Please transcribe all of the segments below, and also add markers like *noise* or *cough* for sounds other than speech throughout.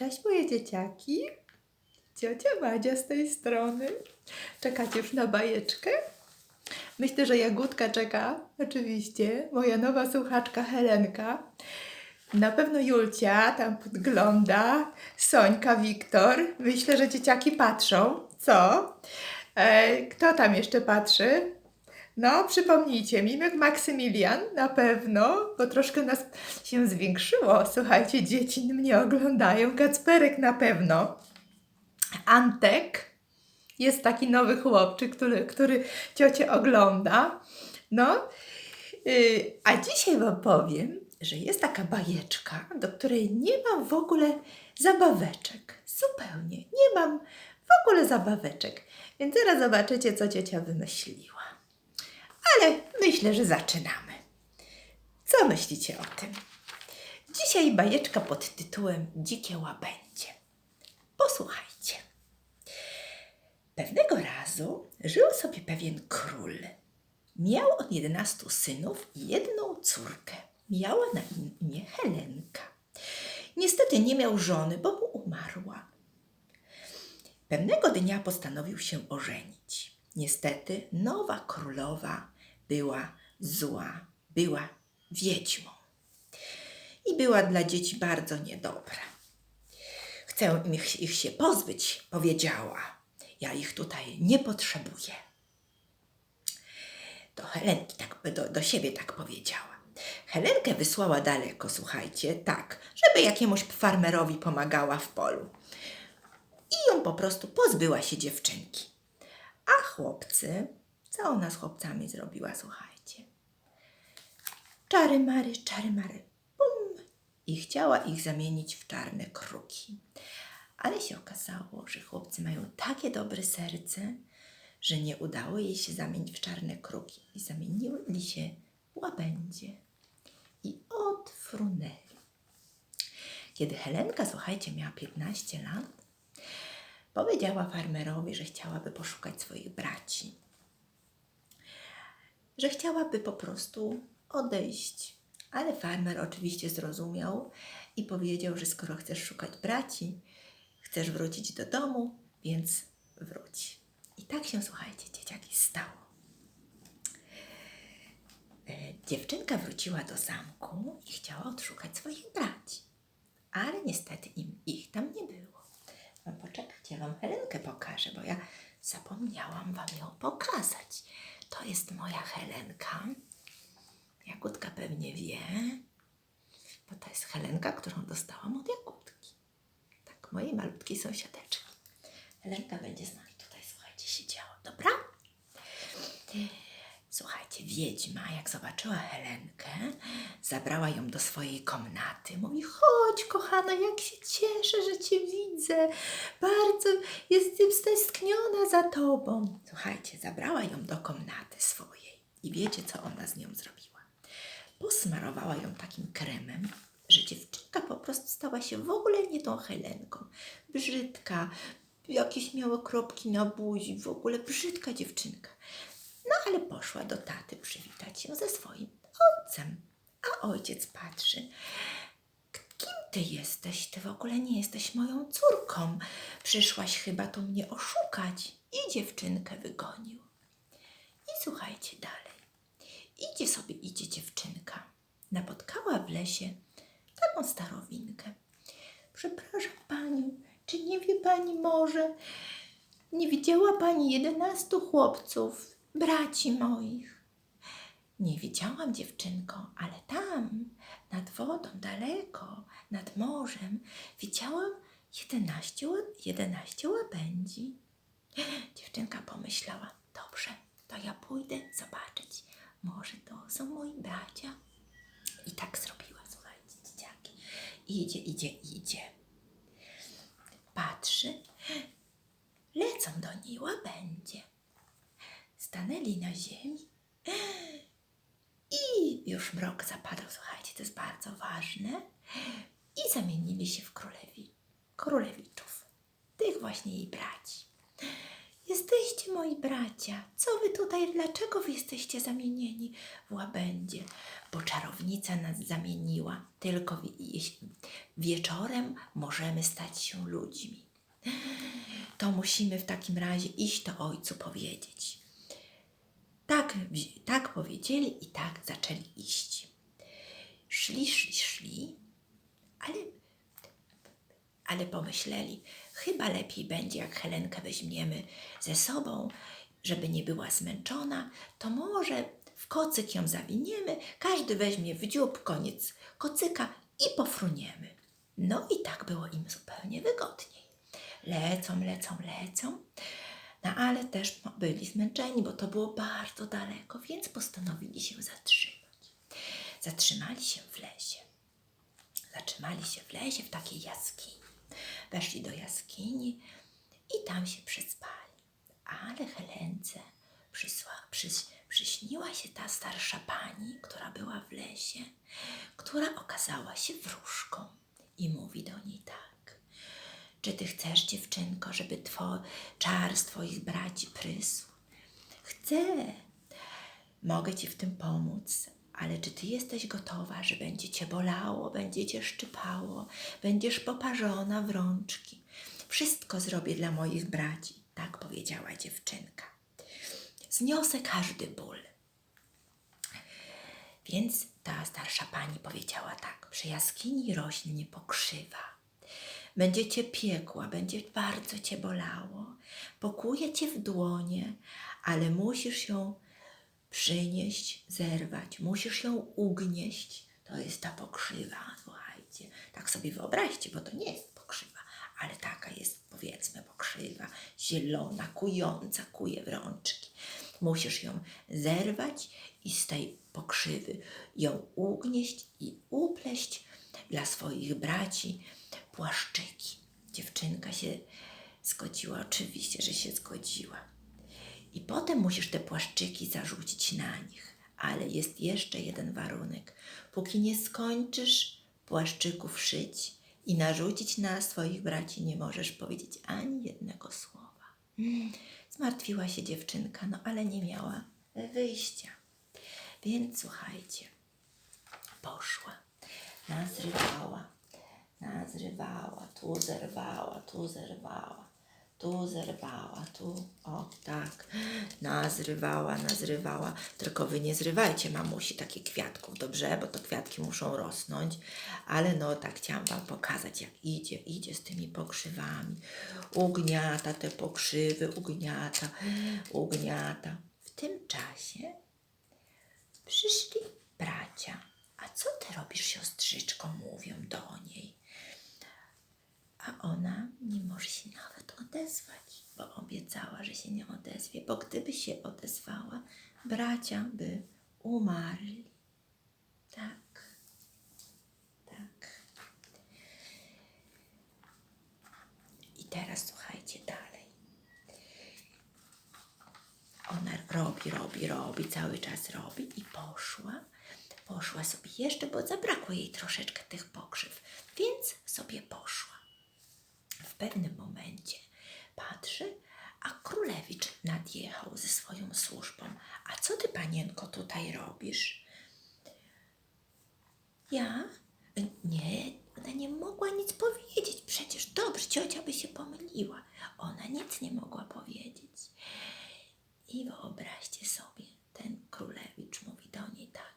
Cześć moje dzieciaki. Ciocia Madzia z tej strony. Czekacie już na bajeczkę? Myślę, że Jagódka czeka, oczywiście. Moja nowa słuchaczka Helenka. Na pewno Julcia tam podgląda. Sońka, Wiktor. Myślę, że dzieciaki patrzą. Co? E, kto tam jeszcze patrzy? No, przypomnijcie mi, Maksymilian na pewno, bo troszkę nas się zwiększyło. Słuchajcie, dzieci mnie oglądają. Kacperek na pewno. Antek jest taki nowy chłopczyk, który, który ciocię ogląda. No, yy, a dzisiaj Wam powiem, że jest taka bajeczka, do której nie mam w ogóle zabaweczek. Zupełnie. Nie mam w ogóle zabaweczek. Więc zaraz zobaczycie, co ciocia wymyśliła. Ale myślę, że zaczynamy. Co myślicie o tym? Dzisiaj bajeczka pod tytułem Dzikie łabędzie. Posłuchajcie. Pewnego razu żył sobie pewien król. Miał on 11 synów i jedną córkę. Miała na imię Helenka. Niestety nie miał żony, bo mu umarła. Pewnego dnia postanowił się ożenić. Niestety nowa królowa była zła, była wiedźmą i była dla dzieci bardzo niedobra. Chcę ich, ich się pozbyć, powiedziała. Ja ich tutaj nie potrzebuję. Do Helenki tak, do, do siebie tak powiedziała. Helenkę wysłała daleko, słuchajcie, tak, żeby jakiemuś farmerowi pomagała w polu. I ją po prostu pozbyła się dziewczynki. A chłopcy, co ona z chłopcami zrobiła, słuchajcie? Czary mary, czary mary, bum! I chciała ich zamienić w czarne kruki. Ale się okazało, że chłopcy mają takie dobre serce, że nie udało jej się zamienić w czarne kruki. I zamienili się w łabędzie. I odfrunęli. Kiedy Helenka, słuchajcie, miała 15 lat, powiedziała farmerowi, że chciałaby poszukać swoich braci. Że chciałaby po prostu odejść. Ale farmer oczywiście zrozumiał i powiedział, że skoro chcesz szukać braci, chcesz wrócić do domu, więc wróć. I tak się, słuchajcie, dzieciaki stało. E, Dziewczynka wróciła do zamku i chciała odszukać swoich braci, ale niestety im, ich tam nie było. No poczekajcie, ja Wam Helenkę pokażę, bo ja zapomniałam Wam ją pokazać. To jest moja Helenka. Jagódka pewnie wie, bo to jest Helenka, którą dostałam od Jagódki. Tak, mojej malutkiej sąsiadeczki. Helenka będzie z nami tutaj, słuchajcie, siedziała, dobra? Słuchajcie, wiedźma, jak zobaczyła Helenkę, zabrała ją do swojej komnaty. Mówi, chodź kochana, jak się cieszę, że cię widzę. Bardzo jestem stęskniona za tobą. Słuchajcie, zabrała ją do komnaty swojej. I wiecie, co ona z nią zrobiła? Posmarowała ją takim kremem, że dziewczynka po prostu stała się w ogóle nie tą Helenką. Brzydka, jakieś miała kropki na buzi, w ogóle brzydka dziewczynka. No ale poszła do taty przywitać się ze swoim ojcem. A ojciec patrzy. Kim ty jesteś? Ty w ogóle nie jesteś moją córką. Przyszłaś chyba tu mnie oszukać. I dziewczynkę wygonił. I słuchajcie dalej. Idzie sobie, idzie dziewczynka. Napotkała w lesie taką starowinkę. Przepraszam pani, czy nie wie pani może, nie widziała pani jedenastu chłopców, braci moich? Nie widziałam, dziewczynko, ale tam, nad wodą, daleko, nad morzem, widziałam jedenaście, jedenaście łabędzi. Dziewczynka pomyślała, dobrze, to ja pójdę zobaczyć. Może to są moi bracia. I tak zrobiła, słuchajcie, dzieciaki. Idzie, idzie, idzie. Patrzy, lecą do niej łabędzie. Stanęli na ziemi i już mrok zapadał, słuchajcie, to jest bardzo ważne. I zamienili się w królewi, królewiczów, tych właśnie jej braci. Jesteście moi bracia. Co wy tutaj, dlaczego wy jesteście zamienieni w łabędzie? Bo czarownica nas zamieniła. Tylko wieczorem możemy stać się ludźmi. To musimy w takim razie iść to ojcu powiedzieć. Tak, tak powiedzieli i tak zaczęli iść. Szli, szli, szli, ale ale pomyśleli, chyba lepiej będzie, jak Helenkę weźmiemy ze sobą, żeby nie była zmęczona, to może w kocyk ją zawiniemy, każdy weźmie w dziób koniec kocyka i pofruniemy. No i tak było im zupełnie wygodniej. Lecą, lecą, lecą, no ale też byli zmęczeni, bo to było bardzo daleko, więc postanowili się zatrzymać. Zatrzymali się w lesie. Zatrzymali się w lesie, w takiej jaskini. Weszli do jaskini i tam się przespali. Ale Helence przysła, przys, przyśniła się ta starsza pani, która była w lesie, która okazała się wróżką i mówi do niej tak. Czy ty chcesz, dziewczynko, żeby two, czar z twoich braci prysł? Chcę, Mogę Ci w tym pomóc, ale czy Ty jesteś gotowa, że będzie Cię bolało, będzie Cię szczypało, będziesz poparzona w rączki? Wszystko zrobię dla moich braci, tak powiedziała dziewczynka. Zniosę każdy ból. Więc ta starsza pani powiedziała tak: Przy jaskini rośnie pokrzywa. Będzie cię piekła, będzie bardzo cię bolało. Pokuje cię w dłonie, ale musisz ją przynieść, zerwać, musisz ją ugnieść. To jest ta pokrzywa, słuchajcie. Tak sobie wyobraźcie, bo to nie jest pokrzywa, ale taka jest, powiedzmy, pokrzywa, zielona, kująca, kuje w rączki. Musisz ją zerwać i z tej pokrzywy ją ugnieść i upleść dla swoich braci płaszczyki. Dziewczynka się zgodziła, oczywiście, że się zgodziła. I potem musisz te płaszczyki zarzucić na nich. Ale jest jeszcze jeden warunek. Póki nie skończysz płaszczyków szyć i narzucić na swoich braci, nie możesz powiedzieć ani jednego słowa. Zmartwiła się dziewczynka, no ale nie miała wyjścia. Więc słuchajcie, poszła, nazrywała, nazrywała, tu zerwała, tu zerwała, tu zerwała, tu, o tak, nazrywała, nazrywała. Tylko wy nie zrywajcie, mamusi, takich kwiatków, dobrze? Bo to kwiatki muszą rosnąć, ale no tak chciałam wam pokazać, jak idzie, idzie z tymi pokrzywami. Ugniata te pokrzywy, ugniata, ugniata. W tym czasie przyszli bracia. A co ty robisz, siostrzyczko? Mówią do niej. A ona nie może się nawet odezwać, bo obiecała, że się nie odezwie, bo gdyby się odezwała, bracia by umarli. Tak, tak. I teraz słuchajcie dalej. Ona robi, robi, robi, cały czas robi i poszła. Poszła sobie jeszcze, bo zabrakło jej troszeczkę tych pokrzyw, więc sobie poszła. W pewnym momencie patrzy, a królewicz nadjechał ze swoją służbą. A co ty, panienko, tutaj robisz? Ja? Nie, ona nie mogła nic powiedzieć. Przecież dobrze, ciocia by się pomyliła. Ona nic nie mogła powiedzieć. I wyobraźcie sobie, ten królewicz mówi do niej tak,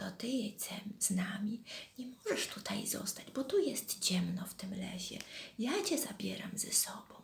to ty jedź z nami, nie możesz tutaj zostać, bo tu jest ciemno w tym lesie. Ja cię zabieram ze sobą.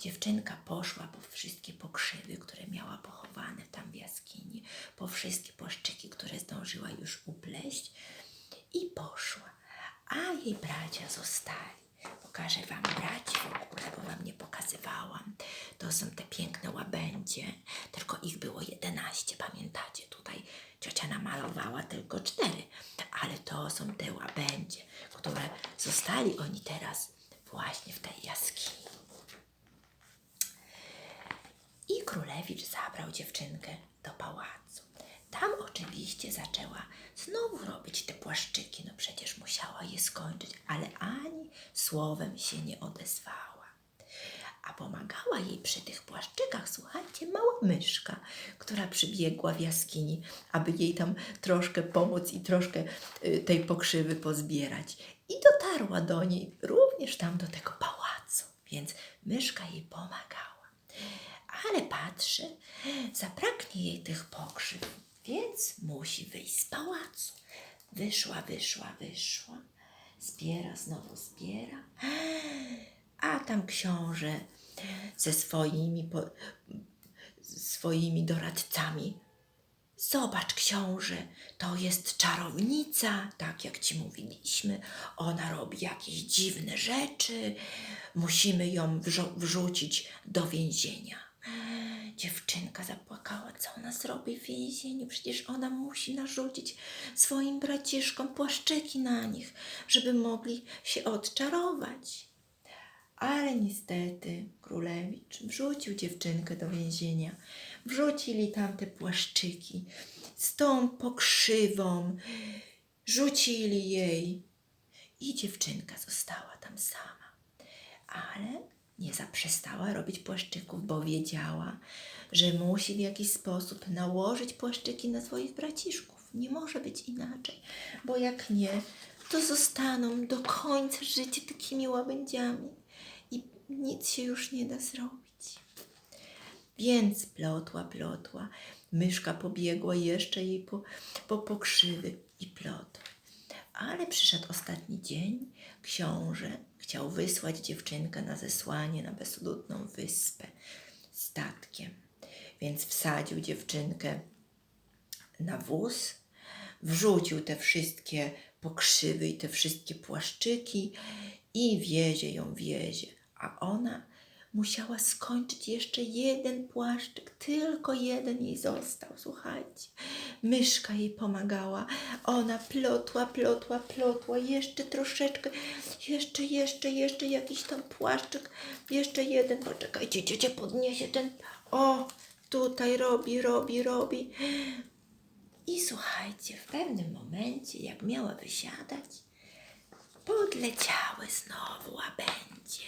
Dziewczynka poszła po wszystkie pokrzywy, które miała pochowane tam w jaskini, po wszystkie płaszczyki, które zdążyła już upleść i poszła. A jej bracia zostali. Pokażę wam braci w ogóle, bo wam nie pokazywałam. To są te piękne łabędzie, tylko ich było 11, pamiętacie? Tutaj ciocia namalowała tylko cztery, ale to są te łabędzie, które zostali oni teraz właśnie w tej jaskini. I królewicz zabrał dziewczynkę do pałacu. Tam oczywiście zaczęła znowu robić te płaszczyki, no przecież musiała je skończyć, ale ani słowem się nie odezwała. A pomagała jej przy tych płaszczykach, słuchajcie, mała myszka, która przybiegła w jaskini, aby jej tam troszkę pomóc i troszkę y, tej pokrzywy pozbierać. I dotarła do niej również tam do tego pałacu, więc myszka jej pomagała. Ale patrzy, zabraknie jej tych pokrzyw, więc musi wyjść z pałacu. Wyszła, wyszła, wyszła. Zbiera, znowu zbiera. A tam książę ze swoimi, po, swoimi doradcami. Zobacz, książę, to jest czarownica, tak jak ci mówiliśmy. Ona robi jakieś dziwne rzeczy. Musimy ją wrzu- wrzucić do więzienia. Dziewczynka zapłakała, co ona zrobi w więzieniu. Przecież ona musi narzucić swoim braciszkom płaszczyki na nich, żeby mogli się odczarować. Ale niestety królewicz wrzucił dziewczynkę do więzienia. Wrzucili tam te płaszczyki z tą pokrzywą. Rzucili jej i dziewczynka została tam sama. Ale nie zaprzestała robić płaszczyków, bo wiedziała, że musi w jakiś sposób nałożyć płaszczyki na swoich braciszków. Nie może być inaczej, bo jak nie, to zostaną do końca życia takimi łabędziami i nic się już nie da zrobić. Więc plotła, plotła. Myszka pobiegła jeszcze jej po, po pokrzywy i plotła. Ale przyszedł ostatni dzień. Książę chciał wysłać dziewczynkę na zesłanie na bezludną wyspę statkiem. Więc wsadził dziewczynkę na wóz, wrzucił te wszystkie pokrzywy i te wszystkie płaszczyki i wiezie ją, wiezie. A ona musiała skończyć jeszcze jeden płaszczyk, tylko jeden jej został, słuchajcie. Myszka jej pomagała, ona plotła, plotła, plotła, jeszcze troszeczkę, jeszcze, jeszcze, jeszcze jakiś tam płaszczyk, jeszcze jeden, poczekajcie, ciocia podniesie ten, o, tutaj robi, robi, robi. I słuchajcie, w pewnym momencie, jak miała wysiadać, podleciały znowu łabędzie.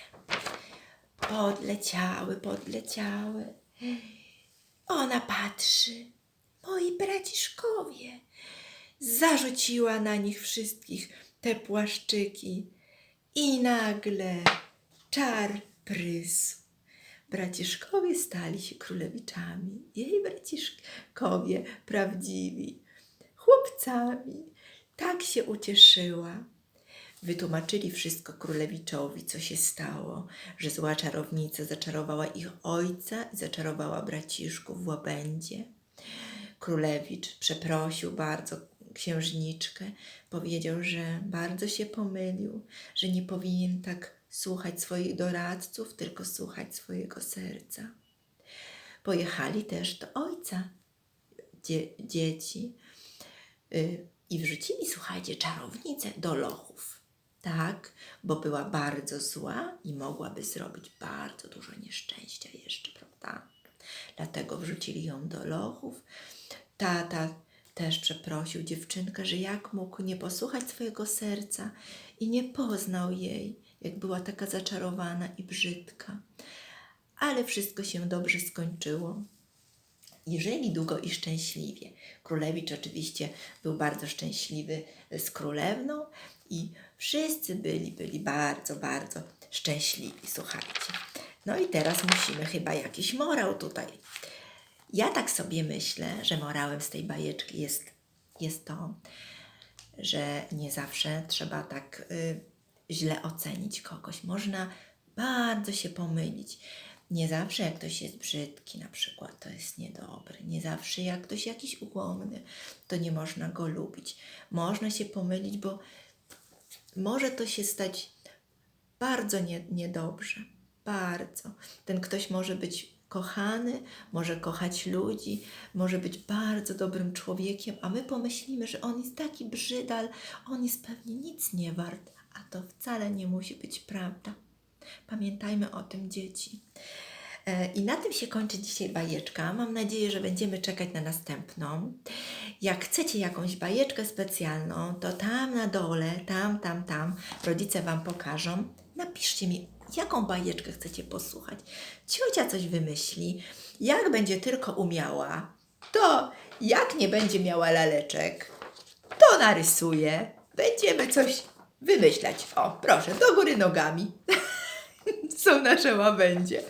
Podleciały, podleciały. Ona patrzy. Moi braciszkowie. Zarzuciła na nich wszystkich te płaszczyki. I nagle czar prysł. Braciszkowie stali się królewiczami. Jej braciszkowie prawdziwi. Chłopcami. Tak się ucieszyła. Wytłumaczyli wszystko królewiczowi, co się stało, że zła czarownica zaczarowała ich ojca i zaczarowała braciszków w łabędzie. Królewicz przeprosił bardzo księżniczkę, powiedział, że bardzo się pomylił, że nie powinien tak słuchać swoich doradców, tylko słuchać swojego serca. Pojechali też do ojca dzie- dzieci y, i wrzucili, słuchajcie, czarownicę do lochów. Tak, bo była bardzo zła i mogłaby zrobić bardzo dużo nieszczęścia jeszcze, prawda? Dlatego wrzucili ją do lochów. Tata też przeprosił dziewczynkę, że jak mógł nie posłuchać swojego serca i nie poznał jej, jak była taka zaczarowana i brzydka. Ale wszystko się dobrze skończyło i żyli długo i szczęśliwie. Królewicz oczywiście był bardzo szczęśliwy z królewną i wszyscy byli, byli bardzo, bardzo szczęśliwi, słuchajcie. No i teraz musimy chyba jakiś morał tutaj. Ja tak sobie myślę, że morałem z tej bajeczki jest, jest to, że nie zawsze trzeba tak y, źle ocenić kogoś. Można bardzo się pomylić. Nie zawsze jak ktoś jest brzydki na przykład, to jest niedobry. Nie zawsze jak ktoś jakiś ułomny, to nie można go lubić. Można się pomylić, bo może to się stać bardzo nie, niedobrze. Bardzo. Ten ktoś może być kochany, może kochać ludzi, może być bardzo dobrym człowiekiem, a my pomyślimy, że on jest taki brzydal, on jest pewnie nic nie wart, a to wcale nie musi być prawda. Pamiętajmy o tym, dzieci. E, I na tym się kończy dzisiaj bajeczka. Mam nadzieję, że będziemy czekać na następną. Jak chcecie jakąś bajeczkę specjalną, to tam na dole, tam, tam, tam, rodzice Wam pokażą. Napiszcie mi, jaką bajeczkę chcecie posłuchać. Ciocia coś wymyśli. Jak będzie tylko umiała, to jak nie będzie miała laleczek, to narysuje. Będziemy coś wymyślać. O, proszę, do góry nogami. *laughs* Są nasze łabędzie.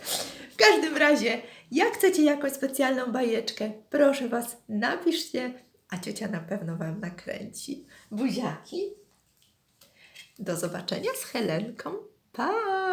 Każdym razie, jak chcecie jakąś specjalną bajeczkę, proszę Was, napiszcie, a ciocia na pewno Wam nakręci. Buziaki. Do zobaczenia z Helenką. Pa!